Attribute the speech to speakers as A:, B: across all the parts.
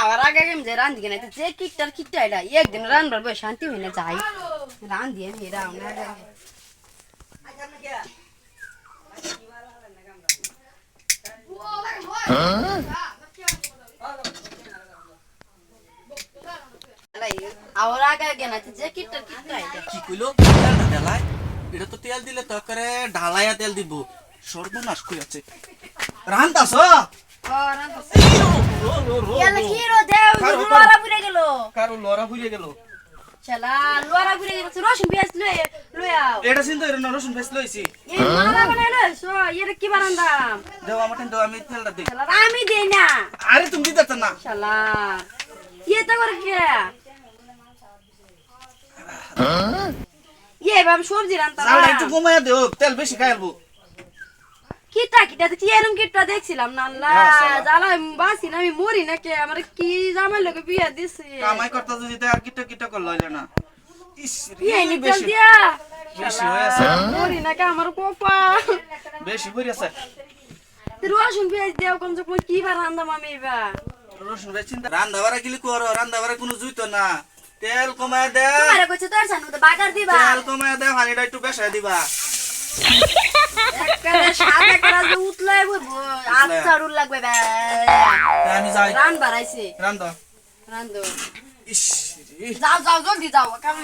A: খাওয়ার আগে আমি যে রান্ধি কিনা, যে কিটটার কিটটা এটা, একদিন রান্নার বই শান্তি হই না যাই। রান্ধি আমি আগে আগে। না, যে কিটটার কিটটা
B: তেল দিলে তো করে তেল দিব। সর্বনাশ কই আছে রান্তাছ এটা আমি তেলটা দিই।
A: শালা আমি দেই না।
B: আরে তুমি দিতে না।
A: শালা ইয়ে করে কে? ইয়ে সবজি রান্তা
B: একটু দেও তেল বেশি খাইলবো
A: কিটা কিটা দেখি এরম কিটা দেখছিলাম? না আল্লাহ
B: হ্যাঁ,
A: জ্বালা বাসি না আমি মরি না কে আমার কি জামাই লোকে বিয়া দিছে?
B: কামাই করতে যদি আর কিটা কিটা করল না? ইস রে, বেশি।
A: দিয়া।
B: বেশি হয়েছে
A: মরি না কে আমার কোপা
B: বেশি হইছে
A: রসুন পেঁয়াজ দেও কম কম কি বার রান্দাম আমি এবার
B: রসুন ফেস চিন্তা রান্দা বাড়া গিলি করো রান্দা বাড়া কোনো জুইতো না। তেল কমাইয়া দে।
A: তোমারে কইছে তোর তো বাগার দিবা।
B: তেল কমাইয়া দে পানিটা একটু বেশাই দিবা।
A: যাও যাও জলদি যাও কারণ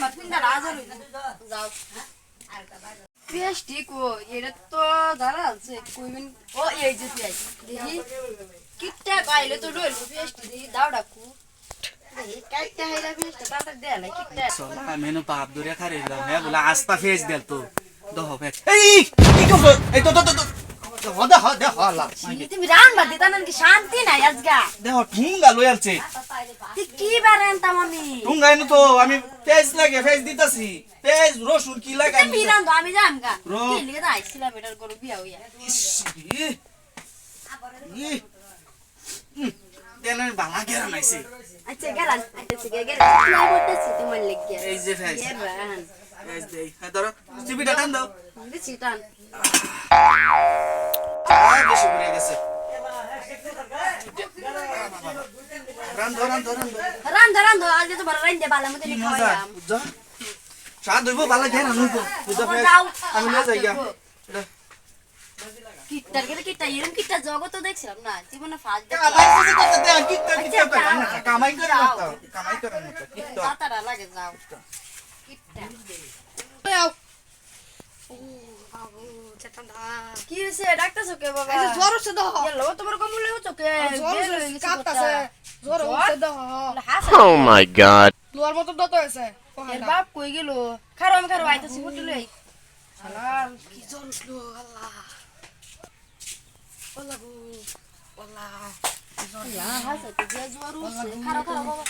A: যাও। পেঁয়াজ ঠিক ও এটা তো দাঁড়া আছে কইবেন ও এই যে পেঁয়াজ দেখি। কিটটা গাইলে তো ডইল পেঁয়াজ দেখি দাও ডাকু। কাইটা হাইলা পেঁয়াজটা তাড়া দেয়া লাই কিটটা।
B: মেনু বাপ দূরে খারে হ্যাঁ বলে আস্তা ফেস দেল তো। দহ ফেস এই কি করছ এই তো তো তো তো হদা হদা হলা
A: তুমি রান বাদ দিতা নাকি শান্তি নাই আজগা
B: দেহ ঠুঙ্গা লই
A: তুই কি বার আনতাম আমি
B: ঠুঙ্গা এনে তো আমি পেজ লাগে ফেস দিতাছি পেজ রসুন কি লাগে
A: তুমি রান্ধো আমি যাম গা কি লিগে তো আইছিলাম এটার গরু বিয়া হইয়া
B: ইস
A: আচ্ছা গেলাম আচ্ছা গেলাম না করতেছি তোমার লেগে
B: এই যে হ্যাঁ ধরো টিভিটা টান দাও
A: দিছি টান
B: বেশি ঘুরে গেছে রান্ধো রান্ধো রান্ধো
A: রান্ধো রান্ধো আজকে তোমার রান্ধে মতো খাওয়াইলাম
B: ভালো আমি যাই গা
A: কিটটার কিটটা কিটটা জগৎ তো দেখছিলাম না জীবনে
B: কামাই করে। কামাই কামাই
A: লাগে যাও কি হয়েছে ডাক্তার কে বাবা?
C: জ্বর হচ্ছে
A: এলো তোমার কমলে হচ্ছে কে
C: কাঁপতাছে। জ্বর? হচ্ছে
A: হাসা
D: Oh my god.
C: লোয়ার মতো দত হয়েছে।
A: এর বাপ কই গেল? খারো আমি খারো আইতাছি ফুটলে সালাম
C: কি জ্বর উঠল আল্লাহ। আল্লাহ গো আল্লাহ।
A: ইয়া হাসা তো যে জ্বর উঠছে খারো খারো বাবা।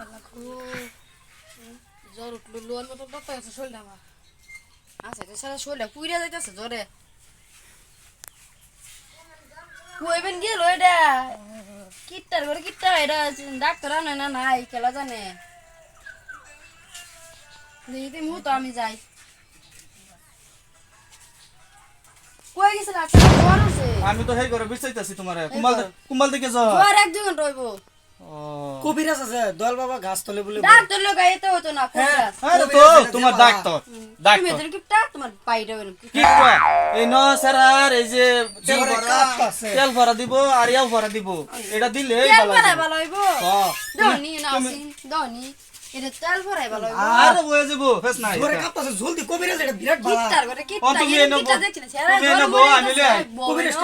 C: আল্লাহ গো। জ্বর উঠল লোয়ার মতো দত হয়েছে শরীরটা আমার
A: আচ্ছা তো সারা শরীরটা পুইরা যাইতাছে জ্বরে কইবেন গেল এটা কিটটার করে কিটটা এটা ডাক্তার আনে না নাই খেলা জানে। দেখি মু তো আমি যাই। কই গেছে ডাক্তার জ্বর হচ্ছে
B: আমি তো হেই করে বিচাইতাছি তোমারে কুম্বাল কুম্বাল থেকে যাও
A: জ্বর এক দুই ঘণ্টা হইব
B: ও
E: কবিরাজ আছে দয়াল বাবা গাছ তলে বলে
A: ডাক্তার লোক এতে হতো না কবিরাজ।
B: আরে তো তোমার ডাক্তার ডাক্তার।
A: তুমি কিপটা তোমার বাইরে হইল
B: কিপটা? এই ন স্যার এই যে তেল ভরা তেল ভরা দিব আর ইয়াও ভরা দিব। এটা দিলে ভালো হইব।
A: ভালো হইব।
B: হ্যাঁ।
A: দনি নাসিন দনি এটা তেল ভরাই ভালো
B: আরে বয়ে যাব ফেস নাই।
E: জলদি কবিরাজ এটা বিরাট বালা।
A: না
B: আমি
A: তো
B: লই আই।
E: কবিরাজ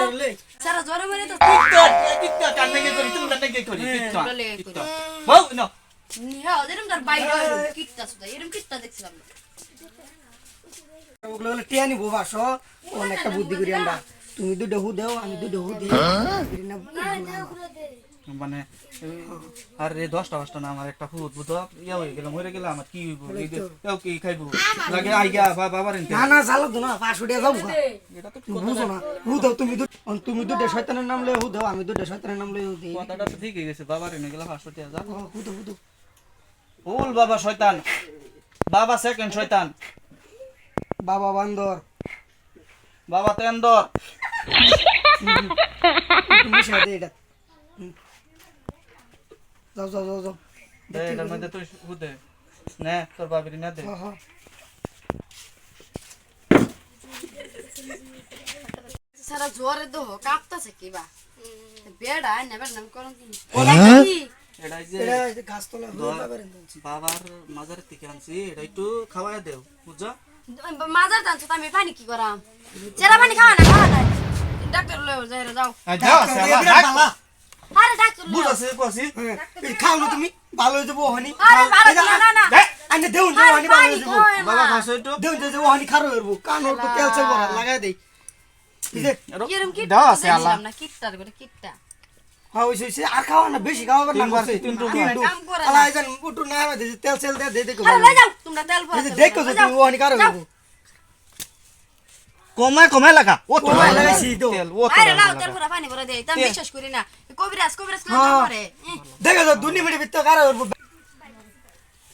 A: সারা জ্বর মরে তো
B: কিত্তা কিত্তা কান্নে কে করি? তুমি কান্নে কে করি? কিত্তা
A: তোমরা লেগে করি।
B: কিত্তা বউ ন।
A: হ্যাঁ এরকম তার বাইরে হইল সুদা এরকম কিটটা দেখছিলাম। না।
E: ওগুলো হলে টিয়া নিবো অনেকটা বুদ্ধি করি আমরা। তুমি দুটো হু দেও আমি দুটো হু দিই।
B: মানে আর এই দশটা দশটা না আমার একটা ফুট বুঝো ইয়া হয়ে গেল মরে গেলে আমার কি হইব? কেউ কি খাইবো? লাগে আইগা বা বাবার
E: না না জ্বালা তো না যাব
B: এটা তো
E: বুঝো না। হু দাও তুমি দু তুমি শয়তানের নাম লয়ে হু দাও আমি শয়তানের নাম লয়ে হু দিই
B: কথাটা তো ঠিক হয়ে গেছে বাবার এনে গেলে পাঁচশো টাকা যা
E: হু দাও হু দাও
B: ফুল বাবা শয়তান বাবা সেকেন্ড শয়তান।
E: বাবা বান্দর।
B: বাবা তেন্দর।
E: তুমি সাথে এটা। যাও যাও যাও যাও।
B: দে এটার মধ্যে তুই হুদে নে তোর বাবির না দে।
E: হ্যাঁ হ্যাঁ।
A: সারা জোরে দো কাঁপতাছে কি বা? বেড়া নেবার নাম করুন কি?
E: হয়ে।
B: বাবার মাজারের থেকে আনছি এটা একটু খাওয়াই দেও বুঝছ?
A: মাজার টানছো আমি পানি কি করাম? চেরা পানি খাওয়া না খাওয়া নাই? ডাক্তার লয়ে যাও
B: যাও। বুঝাছি কছি
E: হ্যাঁ, এই খাও না তুমি। ভালো হয়ে যাব ওহানি।
A: আরে ভালো না না না।
E: আনে দেউন
A: আরে
E: ওহানি ভালো হয়ে যাব।
A: খাওয়া
B: বাবা খাসো একটু।
E: দেউন যে ওহানি খারো হইবো কান ওর তেল সেল ভরা লাগাই দেই। এই যে
B: দাও আছে আল্লাহ।
A: না কিটটার করে কিটটা।
E: হ্যাঁ ওই সেই আর খাওয়া না বেশি খাওয়া না করছে
B: তিন টুকরা।
E: তিন টুক
A: কাম করে না।
E: আলা এই যে উটু না দে তেল সেল দে দে দেখো
A: আরে যাও তোমরা তেল পড়া
E: দেখো তুমি ওহানি খারো হইবো
B: কমায় কমায় লাগা। ও তো
E: কমায় লাগাইছি তো।
B: ও
A: আরে
B: লাগা।
A: তেল পড়া পানি পড়া দে তুমি বিশ্বাস করি না। কবিরাজ কবিরাজ করে
E: হ্যাঁ।
A: করে?
E: দেখো তো দুনি মিনিট ভিতর খারো হইবো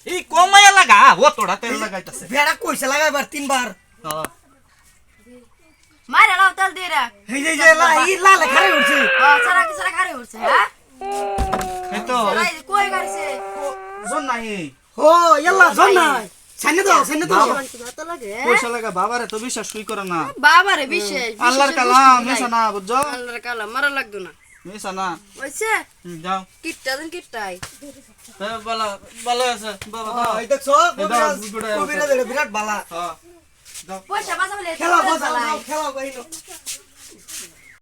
B: এই কমায় লাগা। ও তোড়া তেল লাগাইতাছে।
E: বেড়া কইছে লাগাইবার তিনবার।
B: হ্যাঁ।
A: মারে লাও তেল দে রে।
E: এই যে যে লা ই লাল খারে উঠছে।
A: ও সারা কি সারা খারে উঠছে হ্যাঁ?
B: এই তো
A: কই গাড়ছে?
B: জন নাই।
E: ও ইয়াল্লা জন নাই। সাইনে দাও সাইনে দাও
B: পয়সা লাগা? বাবারে তো বিশ্বাস শুই করে না।
A: বাবারে বিশেষ
B: আল্লাহর কালাম মেশা না বুঝছ?
A: আল্লাহর কালাম মারা লাগতো না।
B: মেশা না।
A: ওইছে
B: যাও।
A: কিটটা দেন কিটটাই।
B: ভালো ভালো আছে। বাবা
E: এই দেখছ কবিরাজ
B: গুড়াই আছে।
E: কবিরাজ এটা বিরাট বালা।
B: হ্যাঁ।
A: পয়সা
E: খেলা খেলা বাইনো